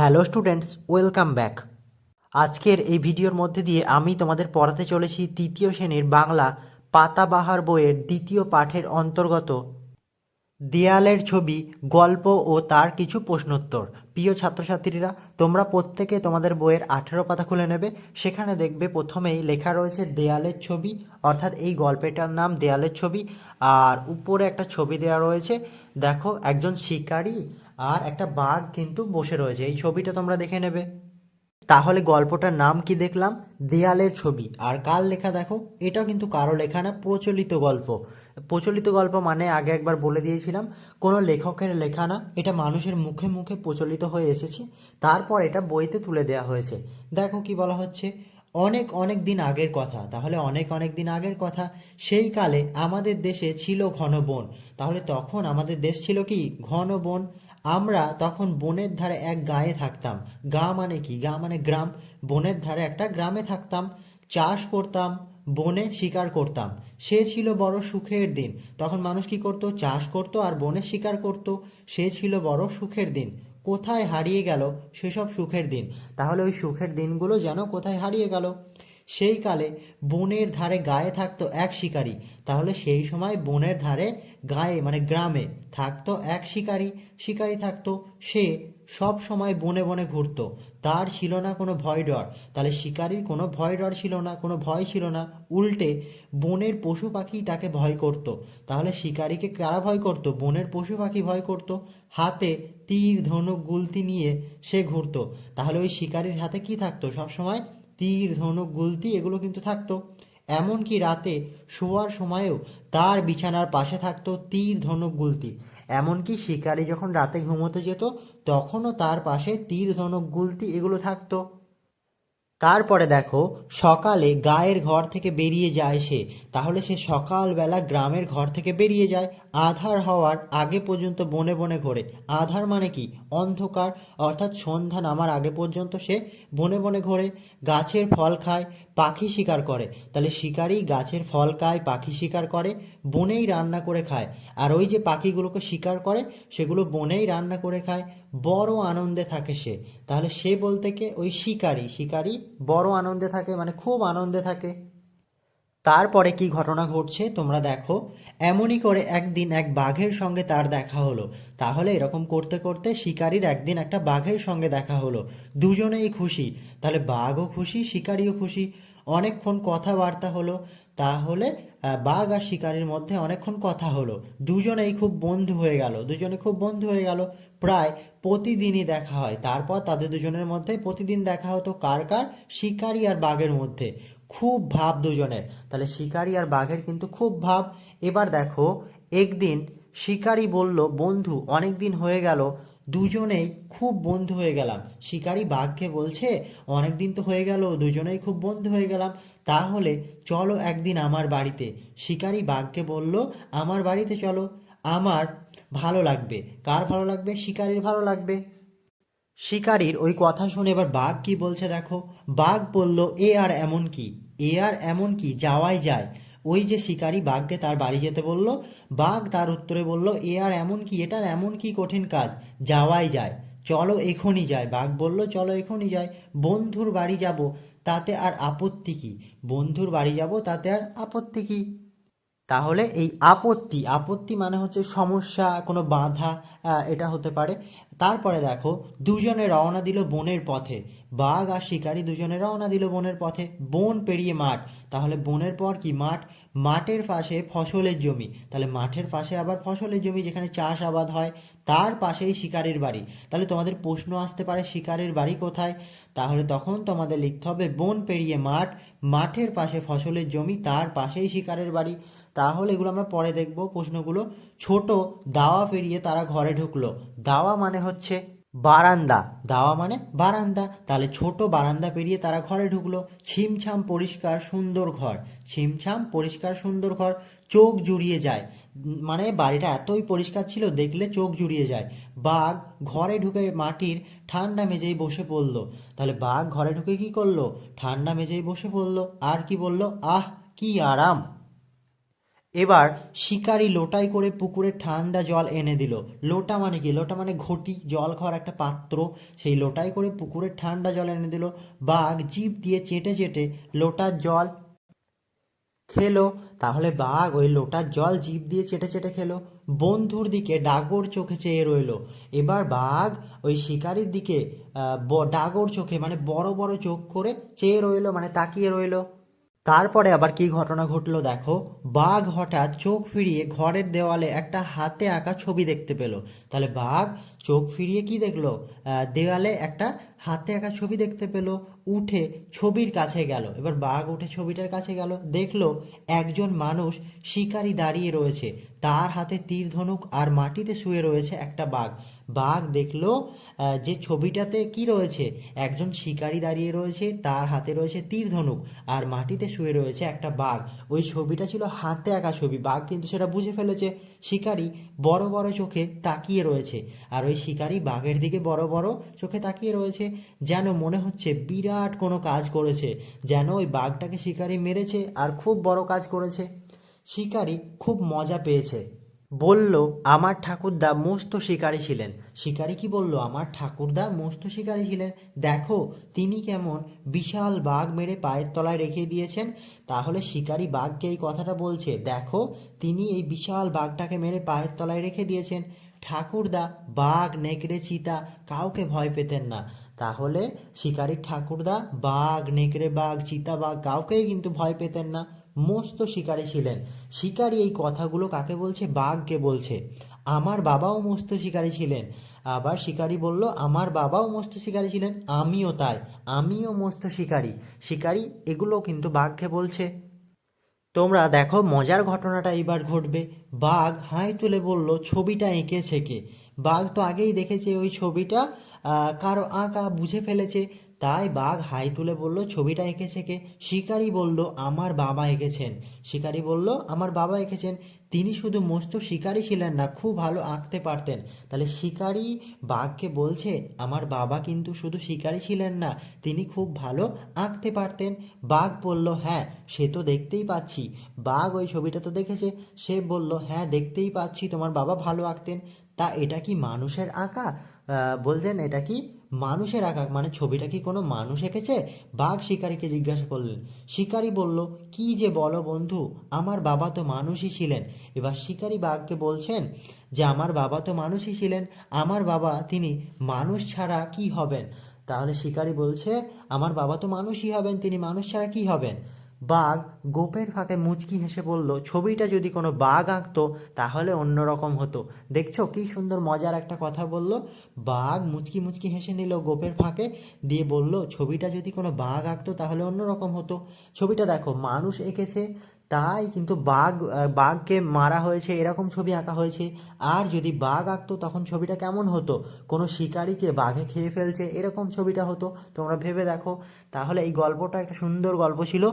Hello students, welcome back. আজকের এই ভিডিওর মধ্যে দিয়ে আমি তোমাদের পড়াতে চলেছি তৃতীয় শ্রেণির বাংলা পাতাবাহার বইয়ের দ্বিতীয় পাঠের অন্তর্গত। দেয়ালের ছবি, গল্প ও তার কিছু প্রশ্নোত্তর। প্রিয় ছাত্রছাত্রীরা, তোমরা প্রত্যেকে তোমাদের বইয়ের আঠেরো পাতা খুলে নেবে। সেখানে দেখবে প্রথমেই লেখা রয়েছে দেয়ালের ছবি, অর্থাৎ এই গল্পটার নাম দেয়ালের ছবি। আর উপরে একটা ছবি দেওয়া রয়েছে। দেখো, একজন শিকারী আর একটা বাঘ কিন্তু বসে রয়েছে। এই ছবিটা তোমরা দেখে নেবে। তাহলে গল্পটার নাম কি দেখলাম? দেয়ালের ছবি। আর কার লেখা দেখো? এটাও কিন্তু কারও লেখা না, প্রচলিত গল্প। প্রচলিত গল্প মানে আগে একবার বলে দিয়েছিলাম, কোনো লেখকের লেখা না। এটা মানুষের মুখে মুখে প্রচলিত হয়ে এসেছে। তারপর এটা বইতে তুলে দেওয়া হয়েছে। দেখো কি বলা হচ্ছে, অনেক অনেক দিন আগের কথা। তাহলে অনেক অনেক দিন আগের কথা। সেই কালে আমাদের দেশে ছিল ঘন বন। তাহলে তখন আমাদের দেশ ছিল কি? ঘন বন। আমরা তখন বনের ধারে এক গায়ে থাকতাম। গা মানে কি? গা মানে গ্রাম। বনের ধারে একটা গ্রামে থাকতাম। চাষ করতাম, বনে শিকার করতাম। সে ছিল বড় সুখের দিন। তখন মানুষ কি করত? চাষ করত আর বনে শিকার করত। সে ছিল বড় সুখের দিন। কোথায় হারিয়ে গেল সেসব সুখের দিন? তাহলে ওই সুখের দিনগুলো যেন কোথায় হারিয়ে গেল? সেই কালে বনের ধারে গায়ে থাকতো এক শিকারী। তাহলে সেই সময় বনের ধারে গায়ে মানে গ্রামে থাকতো এক শিকারী। শিকারী থাকতো সে সব সময় বনে বনে ঘুরতো। তার ছিল না কোনো ভয় ডর। তাহলে শিকারীর কোনো ভয় ডর ছিল না, কোনো ভয় ছিল না। উল্টে বনের পশু পাখি তাকে ভয় করত। তাহলে শিকারীকে কারা ভয় করত? বনের পশু পাখি ভয় করত। হাতে তীর, ধনুক, গুলতি নিয়ে সে ঘুরতো। তাহলে ওই শিকারীর হাতে কি থাকতো? সবসময় তীর, ধনুক, গুলতি এগুলো কিন্তু থাকতো। এমনকি রাতে শোয়ার সময়েও তার বিছানার পাশে থাকতো তীর, ধনুক, গুলতি। এমনকি শিকারি যখন রাতে ঘুমোতে যেত, তখনও তার পাশে তীর, ধনুক, গুলতি এগুলো থাকতো। তারপরে দেখো, সকালে গায়ের ঘর থেকে বেরিয়ে যায় সে। তাহলে সে সকালবেলা গ্রামের ঘর থেকে বেরিয়ে যায়। আধার হওয়ার আগে পর্যন্ত বনে বনে ঘোরে। আধার মানে কি? অন্ধকার। অর্থাৎ সন্ধ্যা নামার আগে পর্যন্ত সে বনে বনে ঘোরে। গাছের ফল খায় পাখি শিকার করে। তাহলে শিকারই গাছের ফল খায়, পাখি শিকার করে, বনেই রান্না করে খায়। আর ওই যে পাখিগুলোকে শিকার করে, সেগুলো বনেই রান্না করে খায়। বড় আনন্দে থাকে সে। তাহলে সে বলতে কে? ওই শিকারি। শিকারি বড় আনন্দে থাকে মানে খুব আনন্দে থাকে। তারপরে কি ঘটনা ঘটছে? তোমরা দেখো। এমনই করে একদিন এক বাঘের সঙ্গে তার দেখা হলো। তাহলে এরকম করতে করতে শিকারীর একদিন একটা বাঘের সঙ্গে দেখা হলো। দুজনেই খুশি। তাহলে বাঘও খুশি, শিকারিও খুশি। অনেকক্ষণ কথাবার্তা হলো, তাহলে বাঘ আর শিকারীর মধ্যে অনেকক্ষণ কথা হলো। দুজনেই খুব বন্ধু হয়ে গেল। দুজনে খুব বন্ধু হয়ে গেল। প্রায় প্রতিদিনই দেখা হয়। তারপর তাদের দুজনের মধ্যে প্রতিদিন দেখা হতো কার কার? শিকারি আর বাঘের মধ্যে। খুব ভাব দুজনের। তাহলে শিকারি আর বাঘের কিন্তু খুব ভাব। এবার দেখো, একদিন শিকারি বলল, বন্ধু অনেক দিন হয়ে গেল। দুজনেই খুব বন্ধু হয়ে গেলাম। শিকারী বাঘকে বলছে অনেক দিন তো হয়ে গেল, দুজনেই খুব বন্ধু হয়ে গেলাম। তাহলে চলো একদিন আমার বাড়িতে। শিকারী বাঘকে বলল, আমার বাড়িতে চলো। আমার ভালো লাগবে। কার ভালো লাগবে? শিকারীর ভালো লাগবে। শিকারীর ওই কথা শুনে এবার বাঘ কি বলছে দেখো। বাঘ বলল, এ আর এমন কি? এ আর এমন কি? যাওয়াই যায়। ওই যে শিকারী বাঘকে তার বাড়ি যেতে বলল, বাঘ তার উত্তরে বলল, এ আর এমন কি এটার এমন কি কঠিন কাজ? যাওয়াই যায়। চলো এখনই যায়। বাঘ বলল, চলো এখনই যায় বন্ধুর বাড়ি যাব, তাতে আর আপত্তি কি? বন্ধুর বাড়ি যাব, তাতে আর আপত্তি কি? তাহলে এই আপত্তি আপত্তি মানে হচ্ছে সমস্যা, কোনো বাধা এটা হতে পারে। তারপরে দেখো, দুজনে রওনা দিল বনের পথে। বাঘ আর শিকারী দুজনে রওনা দিল বনের পথে। বন পেরিয়ে মাঠ। তাহলে বনের পর কি মাঠ? মাঠের পাশে ফসলের জমি। তাহলে মাঠের পাশে আবার ফসলের জমি যেখানে চাষ আবাদ হয়, তার পাশেই শিকারির বাড়ি। তাহলে তোমাদের প্রশ্ন আসতে পারে, শিকারির বাড়ি কোথায়? তাহলে তখন তোমাদের লিখতে হবে, বন পেরিয়ে মাঠ, মাঠের পাশে ফসলের জমি, তার পাশেই শিকারের বাড়ি। তাহলে এগুলো আমরা পরে দেখব। প্রশ্নগুলো, ছোট দাওয়া পেরিয়ে তারা ঘরে ঢুকলো। দাওয়া মানে হচ্ছে বারান্দা। দাওয়া মানে বারান্দা। তাহলে ছোট বারান্দা পেরিয়ে তারা ঘরে ঢুকলো। ছিমছাম পরিষ্কার সুন্দর ঘর। ছিমছাম পরিষ্কার সুন্দর ঘর। চোখ জুড়িয়ে যায়। মানে বাড়িটা এতই পরিষ্কার ছিল, দেখলে চোখ জুড়িয়ে যায়। বাঘ ঘরে ঢুকে মাটির ঠান্ডা মেঝেই বসে পড়ল। তাহলে বাঘ ঘরে ঢুকে কি করল? ঠান্ডা মেঝেই বসে পড়ল। আর কি বলল? আহ, কি আরাম! এবার শিকারি লোটায় করে পুকুরে ঠান্ডা জল এনে দিল। লোটা মানে কি? লোটা মানে ঘটি, জল খাওয়ার একটা পাত্র। সেই লোটাই করে পুকুরে ঠান্ডা জল এনে দিল। বাঘ জিভ দিয়ে চেটে চেটে লোটার জল খেলো। তাহলে বাঘ ওই লোটার জল জিভ দিয়ে চেটে চেটে খেলো। বন্ধুর দিকে ডাগর চোখে চেয়ে রইল। এবার বাঘ ওই শিকারির দিকে ডাগর চোখে মানে বড় বড় চোখ করে চেয়ে রইল মানে তাকিয়ে রইল। তারপরে আবার কি ঘটনা ঘটলো দেখো? বাঘ হঠাৎ চোখ ফিরিয়ে ঘরের দেওয়ালে একটা হাতে আঁকা ছবি দেখতে পেল। তাহলে বাঘ চোখ ফিরিয়ে কি দেখল? দেওয়ালে একটা হাতে আঁকা ছবি দেখতে পেল, উঠে ছবির কাছে গেল। এবার বাঘ উঠে ছবিটার কাছে গেল, দেখল একজন মানুষ শিকারি দাঁড়িয়ে রয়েছে। তার হাতে তীর, ধনুক আর মাটিতে শুয়ে রয়েছে একটা বাঘ। বাঘ দেখল যে ছবিটাতে কি রয়েছে? একজন শিকারি দাঁড়িয়ে রয়েছে, তার হাতে রয়েছে তীর, ধনুক আর মাটিতে শুয়ে রয়েছে একটা বাঘ। ওই ছবিটা ছিল হাতে আঁকা ছবি। বাঘ কিন্তু সেটা বুঝে ফেলেছে শিকারি বড় বড় চোখে তাকিয়ে রয়েছে। আর ওই শিকারি বাঘের দিকে বড় বড় চোখে তাকিয়ে রয়েছে, যেন মনে হচ্ছে বিরাট কোনো কাজ করেছে, যেন ওই বাঘটাকে শিকারি মেরেছে আর খুব বড় কাজ করেছে। শিকারি খুব মজা পেয়েছে। বলল, আমার ঠাকুরদা মস্ত শিকারী ছিলেন। শিকারী কি বলল? আমার ঠাকুরদা মস্ত শিকারী ছিলেন। দেখো, তিনি কেমন বিশাল বাঘ মেরে পায়ের তলায় রেখে দিয়েছেন। তাহলে শিকারী বাঘকে এই কথাটা বলছে? দেখো, তিনি এই বিশাল বাঘটাকে মেরে পায়ের তলায় রেখে দিয়েছেন। ঠাকুরদা, বাঘ, নেকড়ে, চিতা, কাউকে ভয় পেতেন না। তাহলে শিকারীর ঠাকুরদা, বাঘ, নেকড়ে বাঘ, চিতা বাঘ, কাউকেই কিন্তু ভয় পেতেন না। মস্ত শিকারী ছিলেন। শিকারী এই কথাগুলো কাকে বলছে? বাঘকে বলছে। আমার বাবাও মস্ত শিকারী ছিলেন। আবার শিকারী বলল, আমার বাবাও মস্ত শিকারী ছিলেন, আমিও তাই। আমিও মস্ত শিকারী। শিকারী এগুলো কিন্তু বাঘকে বলছে। তোমরা দেখো, মজার ঘটনাটা এবার ঘটবে। বাঘ হাই তুলে বলল, ছবিটা এঁকেছে কে? বাঘ তো আগেই দেখেছে ওই ছবিটা। কারও আঁকা বুঝে ফেলেছে। তাই বাঘ হাই তুলে বলল, ছবিটা এঁকেছে কে? শিকারি বলল, আমার বাবা এঁকেছেন। শিকারি বলল, আমার বাবা এঁকেছেন। তিনি শুধু মস্ত শিকারী ছিলেন না, খুব ভালো আঁকতে পারতেন। তাহলে শিকারি বাঘকে বলছে, আমার বাবা কিন্তু শুধু শিকারী ছিলেন না, তিনি খুব ভালো আঁকতে পারতেন। বাঘ বলল হ্যাঁ সে তো দেখতেই পাচ্ছি। বাঘ ওই ছবিটা তো দেখেছে। সে বলল হ্যাঁ দেখতেই পাচ্ছি, তোমার বাবা ভালো আঁকতেন। তা এটা কি মানুষের আঁকা? বলতেন, এটা কি মানুষের আঁকা মানে ছবিটা কি কোনো মানুষ এঁকেছে? বাঘ শিকারীকে জিজ্ঞাসা করলেন। শিকারী বলল, কি যে বলো বন্ধু, আমার বাবা তো মানুষই ছিলেন। এবার শিকারী বাঘকে বলছেন যে, আমার বাবা তো মানুষই ছিলেন, আমার বাবা তিনি মানুষ ছাড়া কি হবেন? তাহলে শিকারী বলছে, আমার বাবা তো মানুষই হবেন, তিনি মানুষ ছাড়া কি হবেন? বাঘ গোপের ফাঁকে মুচকি হেসে বলল, ছবিটা যদি কোনো বাঘ আঁকতো, তাহলে অন্যরকম হতো। দেখছ কি সুন্দর মজার একটা কথা বলল? বাঘ মুচকি মুচকি হেসে নিল গোপের ফাঁকে, দিয়ে বলল, ছবিটা যদি কোনো বাঘ আঁকতো, তাহলে অন্যরকম হতো। ছবিটা দেখো, মানুষ এঁকেছে তাই কিন্তু বাঘ বাঘকে মারা হয়েছে, এরকম ছবি আঁকা হয়েছে। আর যদি বাঘ আঁকতো, তখন ছবিটা কেমন হতো? কোনো শিকারিকে বাঘে খেয়ে ফেলছে, এরকম ছবিটা হতো। তোমরা ভেবে দেখো। তাহলে এই গল্পটা একটা সুন্দর গল্প ছিল।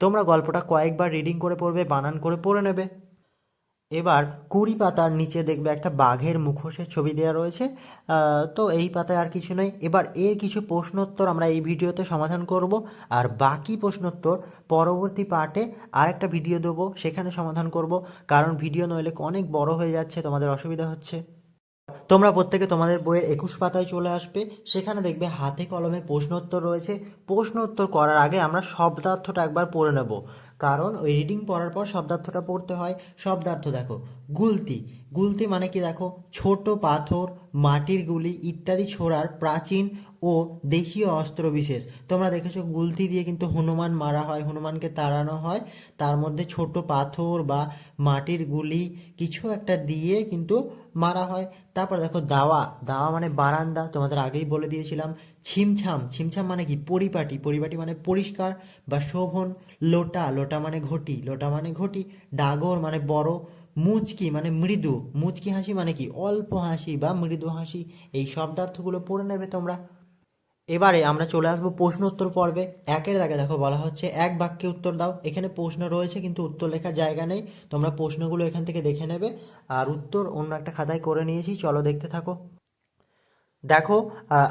তোমরা গল্পটা কয়েকবার রিডিং করে পড়বে, বানান করে পড়ে নেবে। এবার কুড়ি পাতার নিচে দেখবে একটা বাঘের মুখোশের ছবি দেওয়া রয়েছে। তো এই পাতায় আর কিছু নেই। এবার এর কিছু প্রশ্নোত্তর আমরা এই ভিডিওতে সমাধান করব। আর বাকি প্রশ্নোত্তর পরবর্তী পার্টে আর একটা ভিডিও দেবো। সেখানে সমাধান করব। কারণ ভিডিও নইলে অনেক বড় হয়ে যাচ্ছে, তোমাদের অসুবিধা হচ্ছে। তোমরা প্রত্যেকে তোমাদের বইয়ের একুশ পাতায় চলে আসবে। সেখানে দেখবে হাতে কলমে প্রশ্নোত্তর রয়েছে। প্রশ্নোত্তর করার আগে আমরা শব্দার্থটা একবার পড়ে নেব। কারণ ওই রিডিং পড়ার পর শব্দার্থটা পড়তে হয়। শব্দার্থ দেখো। গুলতি। গুলতি মানে কি দেখো? ছোট পাথর, মাটির গুলি ইত্যাদি ছোড়ার প্রাচীন ও দেশীয় অস্ত্র বিশেষ। তোমরা দেখেছ গুলতি দিয়ে কিন্তু হনুমান মারা হয়, হনুমানকে তাড়ানো হয়। তার মধ্যে ছোট পাথর বা মাটির গুলি কিছু একটা দিয়ে কিন্তু মারা হয়। তারপর দেখো দাওয়া। দাওয়া মানে বারান্দা। তোমাদের আগেই বলে দিয়েছিলাম। ছিমছাম। ছিমছাম মানে কি? পরিপাটি। পরিপাটি মানে পরিষ্কার বা শোভন। লোটা। লোটা মানে ঘটি। লোটা মানে ঘটি। ডাগর মানে বড়। মুচকি মানে মৃদু। মুচকি হাসি মানে কি? অল্প হাসি বা মৃদু হাসি। এই শব্দার্থগুলো পড়ে নেবে তোমরা। এবারে আমরা চলে আসব প্রশ্ন উত্তর পর্বে। একের দাগে দেখো বলা হচ্ছে, এক বাক্যে উত্তর দাও। এখানে প্রশ্ন রয়েছে, কিন্তু উত্তর লেখার জায়গা নেই। তোমরা প্রশ্নগুলো এখান থেকে দেখে নেবে। আর উত্তর অন্য একটা খাতায় করে নিয়েছি। চলো দেখতে থাকো। দেখো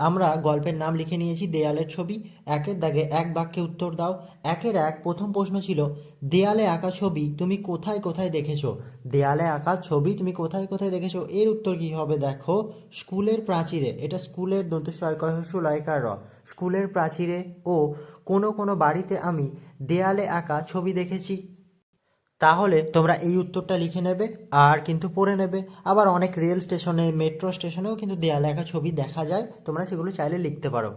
আমরা গল্পের নাম লিখে নিয়েছি দেয়ালের ছবি। একের দাগে এক বাক্যে উত্তর দাও। একের এক প্রথম প্রশ্ন ছিল, দেয়ালে আঁকা ছবি তুমি কোথায় কোথায় দেখেছ? দেয়ালে আঁকা ছবি তুমি কোথায় কোথায় দেখেছ? এর উত্তর কি হবে দেখো, স্কুলের প্রাচীরে। এটা স্কুলের দন্তস্বয় কহসু লয়কার র স্কুলের প্রাচীরে ও কোনো কোনো বাড়িতে আমি দেয়ালে আঁকা ছবি দেখেছি। তাহলে তোমরা এই উত্তরটা লিখে নেবে, আর কিন্তু পড়ে নেবে। আবার অনেক রেল স্টেশনে, মেট্রো স্টেশনেও কিন্তু দেয়ালে লেখা ছবি দেখা যায়, তোমরা সেগুলো চাইলে লিখতে পারো।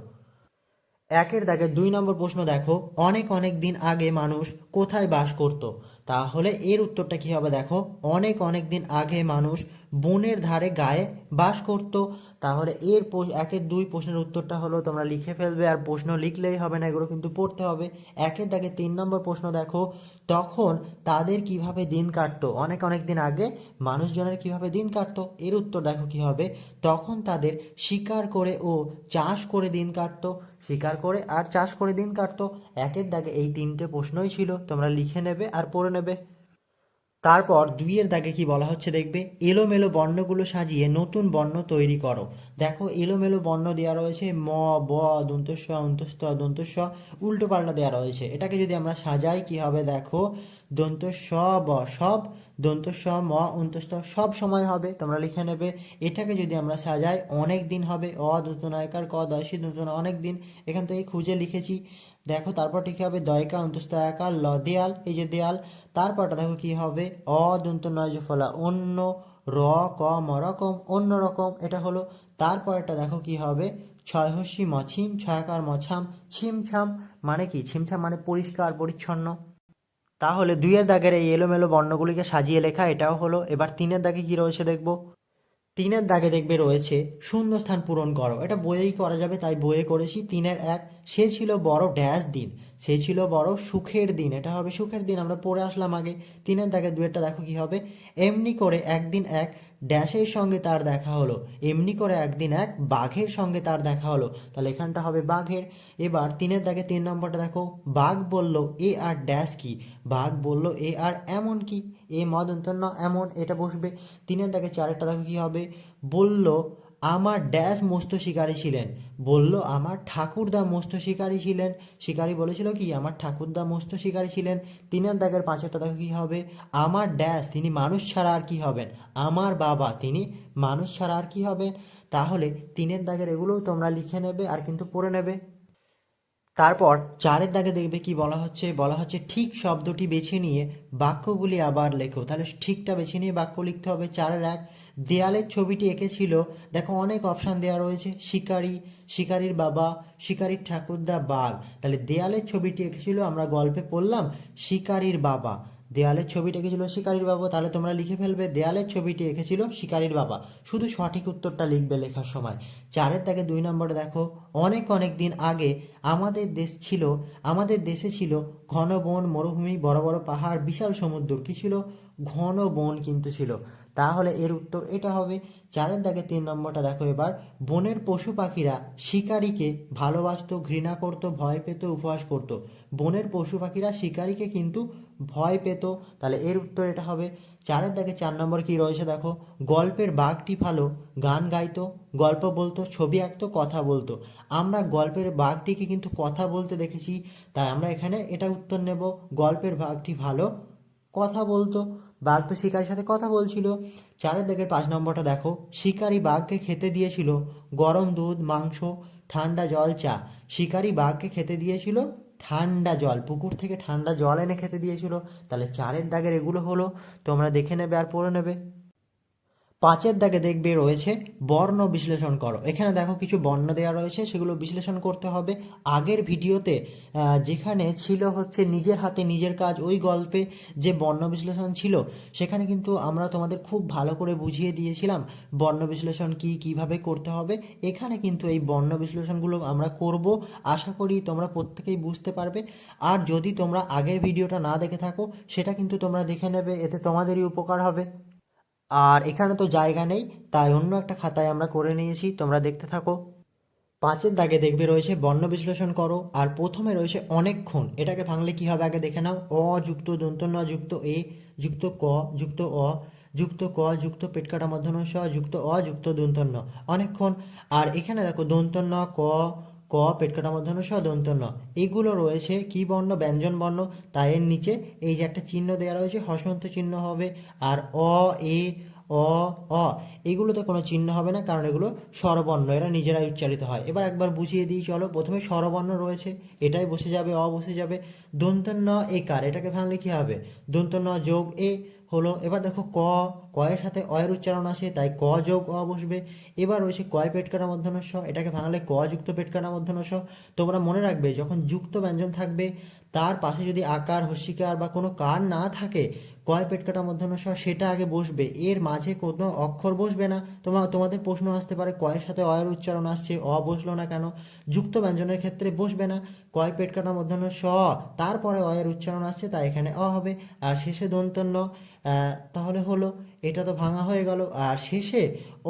একের দাগে দুই নম্বর প্রশ্ন দেখো, অনেক অনেক দিন আগে মানুষ কোথায় বাস করত? তাহলে এর উত্তরটা কি হবে দেখো, অনেক অনেক দিন আগে মানুষ বনের ধারে গায়ে বাস করত। তাহলে এর একের দুই প্রশ্নের উত্তরটা হলো, তোমরা লিখে ফেলবে, আর প্রশ্ন লিখলেই হবে না, এগুলো কিন্তু পড়তে হবে। একের দাগে তিন নম্বর প্রশ্ন দেখো তখন তাদের কীভাবে দিন কাটতো? অনেক অনেক দিন আগে মানুষজনের কীভাবে দিন কাটতো? এর উত্তর দেখো কি হবে। তখন তাদের শিকার করে ও চাষ করে দিন কাটতো। শিকার করে আর চাষ করে দিন কাটতো। একের দাগে এই তিনটে প্রশ্নই ছিল। তোমরা লিখে নেবে আর পড়ে নেবে। তারপর দুইয়ের দাগে কি বলা হচ্ছে দেখবে? এলোমেলো বর্ণগুলো সাজিয়ে নতুন বর্ণ তৈরি করো। দেখো, এলোমেলো বর্ণ দেওয়া রয়েছে ম, ব, দন্তস্ব অন্তস্ত দন্তস্ব, উল্টো পাল্টা দেওয়া রয়েছে। এটাকে যদি আমরা সাজাই, কি হবে দেখো? দন্ত স ব, সব দন্ত স ম অন্তস্ত সব সময় হবে, তোমরা লিখে নেবে। এটাকে যদি আমরা সাজাই, অনেক দিন হবে, অ দুত নায়কার ক দশী দুত অনেক দিন। এখান থেকে খুঁজে লিখেছি। দেখো, তারপর ঠিক হবে দয়কা অন্তস্ত একা ল দেয়াল এই যে দেয়াল। তারপরটা দেখো কি হবে? অ দন্ত নয় যে ফলা অন্য র, ক, ম রকম অন্য রকম। এটা হলো তারপরটা দেখো কি হবে? ছয় হস্যি মছিম, ছয়াকার মছাম, ছিমছাম মানে কি? ছিমছাম মানে পরিষ্কার, পরিচ্ছন্ন। তাহলে দুইয়ের দাগের এই এলোমেলো বর্ণগুলিকে সাজিয়ে লেখা, এটাও হলো। এবার তিনের দাগে কি রয়েছে দেখব? তিনের দাগে দেখবে রয়েছে শূন্যস্থান পূরণ করো। এটা বইয়েই করা যাবে, তাই বইয়ে করেছি তিনের এক। সে ছিল বড় ড্যাশ দিন, সে ছিল বড় সুখের দিন। এটা হবে সুখের দিন, আমরা পড়ে আসলাম আগে। তিনের দাগে দুয়েরটা দেখো কি হবে। এমনি করে একদিন এক ড্যাশের সঙ্গে তার দেখা হলো। এমনি করে একদিন এক বাঘের সঙ্গে তার দেখা হলো। তাহলে এখানটা হবে বাঘের। এবার তিনের দাগে তিন নম্বরটা দেখো। বাঘ বলল, এ আর ড্যাশ কি? বাঘ বলল, এ আর এমন কি? এ মদ অন্তন্য এমন, এটা বসবে। তিনের দাগে চারেরটা দেখো কি হবে। বলল আমার ড্যাশ মস্ত শিকারী ছিলেন। বলল, আমার ঠাকুরদা মস্ত শিকারী ছিলেন। শিকারী বলেছিল কি, আমার ঠাকুরদা মস্ত শিকারী ছিলেন। তিনের দাগের পাঁচেরটা দেখো কি হবে? আমার ড্যাশ, তিনি মানুষ ছাড়া আর কি হবেন। আমার বাবা, তিনি মানুষ ছাড়া আর কি হবেন? তাহলে তিনের দাগের এগুলোও তোমরা লিখে নেবে আর কিন্তু পড়ে নেবে। তারপর চারের দাগে দেখবে কি বলা হচ্ছে? বলা হচ্ছে, ঠিক শব্দটি বেছে নিয়ে বাক্যগুলি আবার লেখো। তাহলে ঠিকটা বেছে নিয়ে বাক্য লিখতে হবে চারের এক। দেয়ালের ছবিটি এঁকেছিল, দেখো অনেক অপশান দেওয়া রয়েছে, শিকারি, শিকারির বাবা, শিকারির ঠাকুরদা বাঘ। তাহলে দেয়ালের ছবিটি এঁকেছিল, আমরা গল্পে পড়লাম, শিকারির বাবা। দেয়ালের ছবিটি এঁকেছিল শিকারির বাবা, তাহলে তোমরা লিখে ফেলবে, দেয়ালের ছবিটি এঁকেছিল শিকারির বাবা। শুধু সঠিক উত্তরটা লিখবে লেখার সময়। চারের তাকে দুই নম্বরে দেখো, অনেক অনেক দিন আগে আমাদের দেশ ছিল, আমাদের দেশে ছিল ঘন বন, মরুভূমি, বড় বড় পাহাড়, বিশাল সমুদ্র, কি ছিল? ঘন বন কিন্তু ছিল। তাহলে এর উত্তর এটা হবে। চারের দাগে তিন নম্বরটা দেখো এবার। বনের পশু পাখিরা শিকারীকে ভালোবাসতো, ঘৃণা করত, ভয় পেত, উপহাস করত। বনের পশু পাখিরা শিকারীকে কিন্তু ভয় পেত। তাহলে এর উত্তর এটা হবে, চারের দাগে চার নম্বর কি রয়েছে দেখো? গল্পের বাঘটি ভালো, গান গাইতো, গল্প বলতো, ছবি আঁকতো, কথা বলতো। আমরা গল্পের বাঘটিকে কিন্তু কথা বলতে দেখেছি, তাই আমরা এখানে এটা উত্তর নেব, গল্পের বাঘটি ভালো, কথা বলতো। বাঘ তো শিকারির সাথে কথা বলছিল। চারের দিকের পাঁচ নম্বরটা দেখো, শিকারি বাঘকে খেতে দিয়েছিল, গরম দুধ, মাংস, ঠান্ডা জল, চা। শিকারি বাঘকে খেতে দিয়েছিল ঠান্ডা জল, পুকুর থেকে ঠান্ডা জল এনে খেতে দিয়েছিল। তাহলে চারের দাগের এগুলো হলো, তোমরা দেখে নেবে আর পড়ে নেবে। পাঁচের দাগে দেখবে রয়েছে বর্ণ বিশ্লেষণ করো। এখানে দেখো কিছু বর্ণ দেওয়া রয়েছে, সেগুলো বিশ্লেষণ করতে হবে। আগের ভিডিওতে যেখানে ছিল হচ্ছে নিজের হাতে নিজের কাজ ওই গল্পে যে বর্ণ বিশ্লেষণ ছিল, সেখানে কিন্তু আমরা তোমাদের খুব ভালো করে বুঝিয়ে দিয়েছিলাম বর্ণ বিশ্লেষণ কি, কীভাবে করতে হবে। এখানে কিন্তু এই বর্ণ বিশ্লেষণগুলো আমরা করব। আশা করি তোমরা প্রত্যেকেই বুঝতে পারবে। আর যদি তোমরা আগের ভিডিওটা না দেখে থাকো, সেটা কিন্তু তোমরা দেখে নেবে, এতে তোমাদেরই উপকার হবে। আর এখানে তো জায়গা নেই, তাই অন্য একটা খাতায় আমরা করে নিয়েছি, তোমরা দেখতে থাকো। পাঁচের দাগে দেখবে রয়েছে বর্ণ বিশ্লেষণ করো, আর প্রথমে রয়েছে অনেকক্ষণ। এটাকে ভাঙলে কি হবে আগে দেখে নাও। অ যুক্ত দন্ত ন যুক্ত এ, যুক্ত ক, যুক্ত অ, যুক্ত ক, যুক্ত পেটকাটা মধ্যন স, যুক্ত অ, যুক্ত দন্তন্য অনেকক্ষণ। আর এখানে দেখো দন্তন্য ক ক পেটকাটা মধ্যন স দন্তন্য এগুলো রয়েছে কি বর্ণ, ব্যঞ্জন বর্ণ, তাই এর নিচে এই যে একটা চিহ্ন দেওয়া রয়েছে, হসন্ত চিহ্ন হবে, আর অ, এ, অ অ, এগুলোতে কোনো চিহ্ন হবে না, কারণ এগুলো স্বরবর্ণ, এরা নিজেরাই উচ্চারিত হয়। এবার একবার বুঝিয়ে দিই, চলো, প্রথমে স্বরবর্ণ রয়েছে, এটাই বসে যাবে, অ বসে যাবে। দন্তন্য একার এটাকে ভাঙলে কি হবে? দন্তন্য যোগ এ হলো, এবার দেখো ক, কয়ের সাথে অয়ের উচ্চারণ আছে, তাই ক যোগ অ বসবে। এবার রয়েছে কয় পেট কাটা মধ্যন্য স এটাকে ভাঙলে ক যুক্ত পেট কাটা মধ্যন্য স তোমরা মনে রাখবে, যখন যুক্ত ব্যঞ্জন থাকবে তার পাশে যদি আকার হস্যিকার বা কোনো কার না থাকে, কয় পেট কাটা মধ্যন্য স সেটা আগে বসবে। এর মাঝে কোনো অক্ষর বসবে না। তোমার তোমাদের প্রশ্ন আসতে পারে, কয়ের সাথে অয়ের উচ্চারণ আসছে, অ বসল না কেন? যুক্ত ব্যঞ্জনের ক্ষেত্রে বসবে না। কয় পেট কাটা মধ্যন্য স তারপরে অয়ের উচ্চারণ আসছে তাই এখানে অ হবে। আর শেষে দন্তন্য তাহলে হলো, এটা তো ভাঙা হয়ে গেল। আর শেষে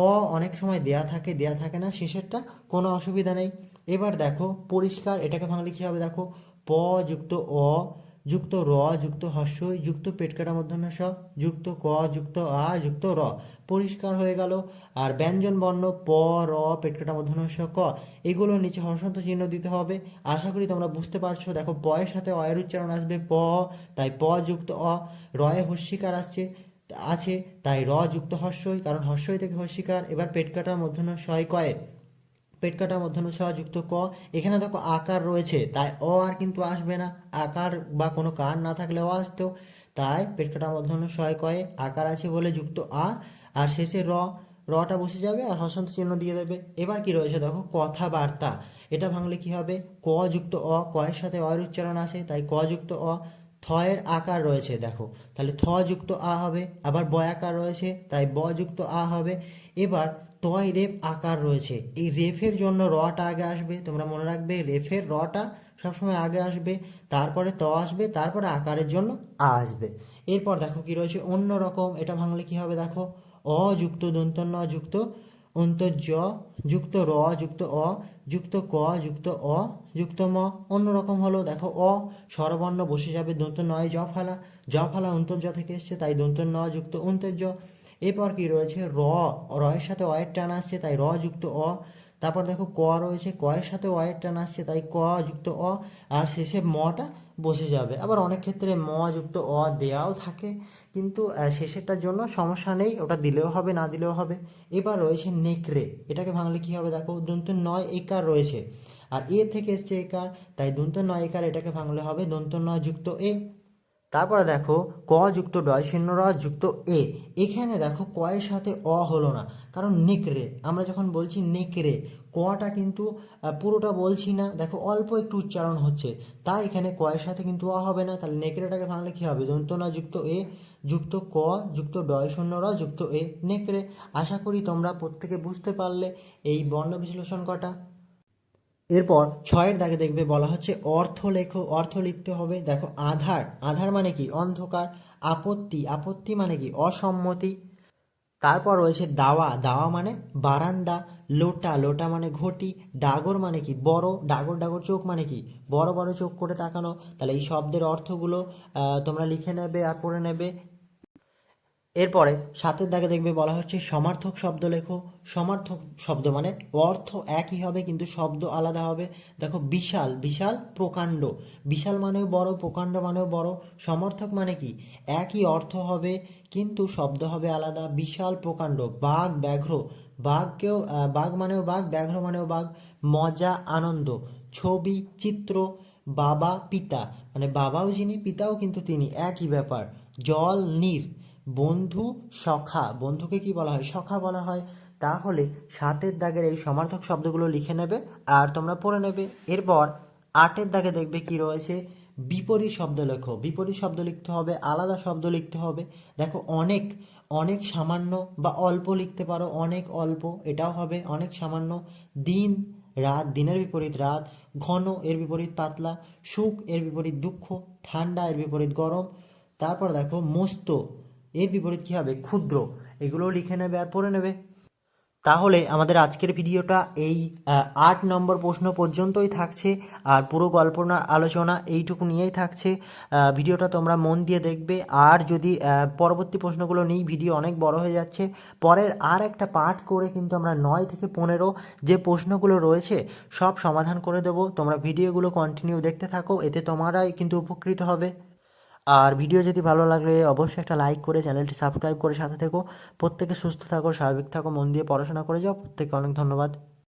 অ অনেক সময় দেয়া থাকে দেয়া থাকে না, শেষেরটা কোনো অসুবিধা নেই। এবার দেখো, পরিষ্কার, এটাকে ভাঙলে কি হবে দেখো? প যুক্ত অ যুক্ত র যুক্ত হস্যই যুক্ত পেট কাটা মধ্যন্য স যুক্ত ক যুক্ত আ যুক্ত র। পরিষ্কার হয়ে গেল। আর ব্যঞ্জন বর্ণ প, র পেট কাটা মধ্যন্য স ক, এগুলো নিচে হসন্ত চিহ্ন দিতে হবে। আশা করি তোমরা বুঝতে পারছ। দেখো প এর সাথে অয়ের উচ্চারণ আসবে প, তাই প যুক্ত অ, রয়ে হস্যিকার আসছে, আছে, তাই র যুক্ত হস্যই, কারণ হস্যই থেকে হস্যিকার, এবার পেট কাটা মধ্যন্য শয় কয়ে। পেট কাটা মধ্যন্য স যুক্ত ক। এখানে দেখো আকার রয়েছে, তাই অ আর কিন্তু আসবে না। আকার বা কোনো কার না থাকলে অ আসতো, তাই পেট কাটা মধ্যন্য শয় কয়ে আকার আছে বলে যুক্ত আ, আর শেষে র। রটা বসে যাবে আর হসন্ত চিহ্ন দিয়ে দেবে। এবার কি রয়েছে দেখো, কথাবার্তা। এটা ভাঙলে কি হবে? ক যুক্ত অ কয়ের সাথে অয়ের উচ্চারণ আসে, তাই ক যুক্ত অ থয়ের আকার রয়েছে দেখো। তাহলে থ যুক্ত আ হবে, আবার ব বয়াকার রয়েছে, তাই ব যুক্ত আ হবে। এবার তয় রেফ আকার রয়েছে। এই রেফের জন্য রটা আগে আসবে, তোমরা মনে রাখবে রেফের রটা সবসময় আগে আসবে, তারপরে ত আসবে, তারপরে আকারের জন্য আ আসবে। এরপর দেখো কি রয়েছে অন্য রকম, এটা ভাঙলে কি হবে দেখো? অ যুক্ত দন্তন্য যুক্ত, অন্তর্য যুক্ত, র যুক্ত, অ যুক্ত, ক যুক্ত, অ যুক্ত, ম। অন্যরকম হলো, দেখো অ, স্বরবর্ণ বসে যাবে দন্ত, নয় জ ফালা। জ ফালা অন্তর্য থেকে এসছে, তাই দন্ত, ন যুক্ত, অন্তর্য এরপর কি রয়েছে? র, রয়ের সাথে অয়ের টান আসছে, তাই র যুক্ত অ। তারপর দেখো ক রয়েছে, কয়ের সাথে অয়ের টান আসছে, তাই ক যুক্ত অ। আর শেষে মটা বসে যাবে। আবার অনেক ক্ষেত্রে ম যুক্ত অ দেয়াও থাকে, কিন্তু শেষেরটার জন্য সমস্যা নেই, ওটা দিলেও হবে, না দিলেও হবে। এবার রয়েছে নেকড়ে, এটাকে ভাঙলে কি হবে? দেখো দন্ত নয় একার রয়েছে। আর এ থেকে এসছে একার তাই দন্ত নয় একার এটাকে ভাঙলে হবে দন্ত নয় যুক্ত এ। তারপরে দেখো ক যুক্ত ডয় শূন্য র যুক্ত এ। এখানে দেখো কয়ের সাথে অ হলো না, কারণ নেকড়ে আমরা যখন বলছি নেকড়ে কটা কিন্তু পুরোটা বলছি না। দেখো অল্প একটু উচ্চারণ হচ্ছে। তাই এখানে কয়ের সাথে কিন্তু অ হবে না। তাহলে নেকড়েটাকে ভাঙলে কি হবে? দন্ত না যুক্ত এ, যুক্ত ক, যুক্ত ডয় শূন্য র, যুক্ত এ নেকড়ে আশা করি তোমরা প্রত্যেকে বুঝতে পারলে এই বর্ণ বিশ্লেষণ কটা। এরপর ছয়ের দাগে দেখবে বলা হচ্ছে অর্থ লেখো অর্থ লিখতে হবে। দেখো, আধার আধার মানে কি? অন্ধকার, আপত্তি আপত্তি মানে কি? অসম্মতি। তারপর রয়েছে দাওয়া। দাওয়া মানে বারান্দা, লোটা লোটা মানে ঘটি, ডাগর মানে কি? বড়, ডাগর ডাগর চোখ মানে কি? বড় বড় চোখ করে তাকানো। তাহলে এই শব্দের অর্থগুলো তোমরা লিখে নেবে আর পড়ে নেবে। এরপরে সাতের দাগে দেখবে বলা হচ্ছে সমার্থক শব্দ লেখো। সমার্থক শব্দ মানে অর্থ একই হবে কিন্তু শব্দ আলাদা হবে। দেখো বিশাল বিশাল প্রকাণ্ড। বিশাল মানেও বড়, প্রকাণ্ড মানেও বড়। সমর্থক মানে কি? একই অর্থ হবে কিন্তু শব্দ হবে আলাদা। বিশাল প্রকাণ্ড, বাঘ ব্যাঘ্র। বাঘকেও বাঘ মানেও বাঘ, ব্যাঘ্র মানেও বাঘ। মজা, আনন্দ। ছবি, চিত্র, বাবা, পিতা। মানে বাবাও যিনি, পিতাও কিন্তু তিনি। একই ব্যাপার। জল, নীর। বন্ধু সখা, বন্ধুকে কি বলা হয়? সখা বলা হয়। তাহলে সাতের দাগের এই সমার্থক শব্দগুলো লিখে নেবে আর তোমরা পড়ে নেবে। এরপর আটের দাগে দেখবে কি রয়েছে? বিপরীত শব্দ লেখো। বিপরীত শব্দ লিখতে হবে, আলাদা শব্দ লিখতে হবে। দেখো, অনেক অনেক সামান্য বা অল্প লিখতে পারো, অনেক অল্প, এটাও হবে। অনেক সামান্য, দিন, রাত, দিনের বিপরীত রাত, ঘন, এর বিপরীত পাতলা, সুখ, এর বিপরীত দুঃখ, ঠান্ডা, এর বিপরীত গরম। তারপর দেখো, মস্ত এর বিপরীত কী হবে? ক্ষুদ্র। এগুলোও লিখে নেবে আর পড়ে নেবে। তাহলে আমাদের আজকের ভিডিওটা এই আট নম্বর প্রশ্ন পর্যন্তই থাকছে আর পুরো গল্পনা, আলোচনা এইটুকু নিয়েই থাকছে। ভিডিওটা তোমরা মন দিয়ে দেখবে। আর যদি পরবর্তী প্রশ্নগুলো নিই ভিডিও অনেক বড় হয়ে যাচ্ছে, পরের আর একটা পাঠ করে কিন্তু আমরা নয় থেকে পনেরো যে প্রশ্নগুলো রয়েছে, সব সমাধান করে দেবো। তোমরা ভিডিওগুলো কন্টিনিউ দেখতে থাকো, এতে তোমরাই কিন্তু উপকৃত হবে। আর ভিডিও যদি ভালো লাগলে অবশ্যই একটা লাইক করে চ্যানেলটি সাবস্ক্রাইব করে সাথে থেকো। প্রত্যেকে সুস্থ থাকো, স্বাভাবিক থাকো, মন দিয়ে পড়াশোনা করে যাও। প্রত্যেককে অনেক ধন্যবাদ।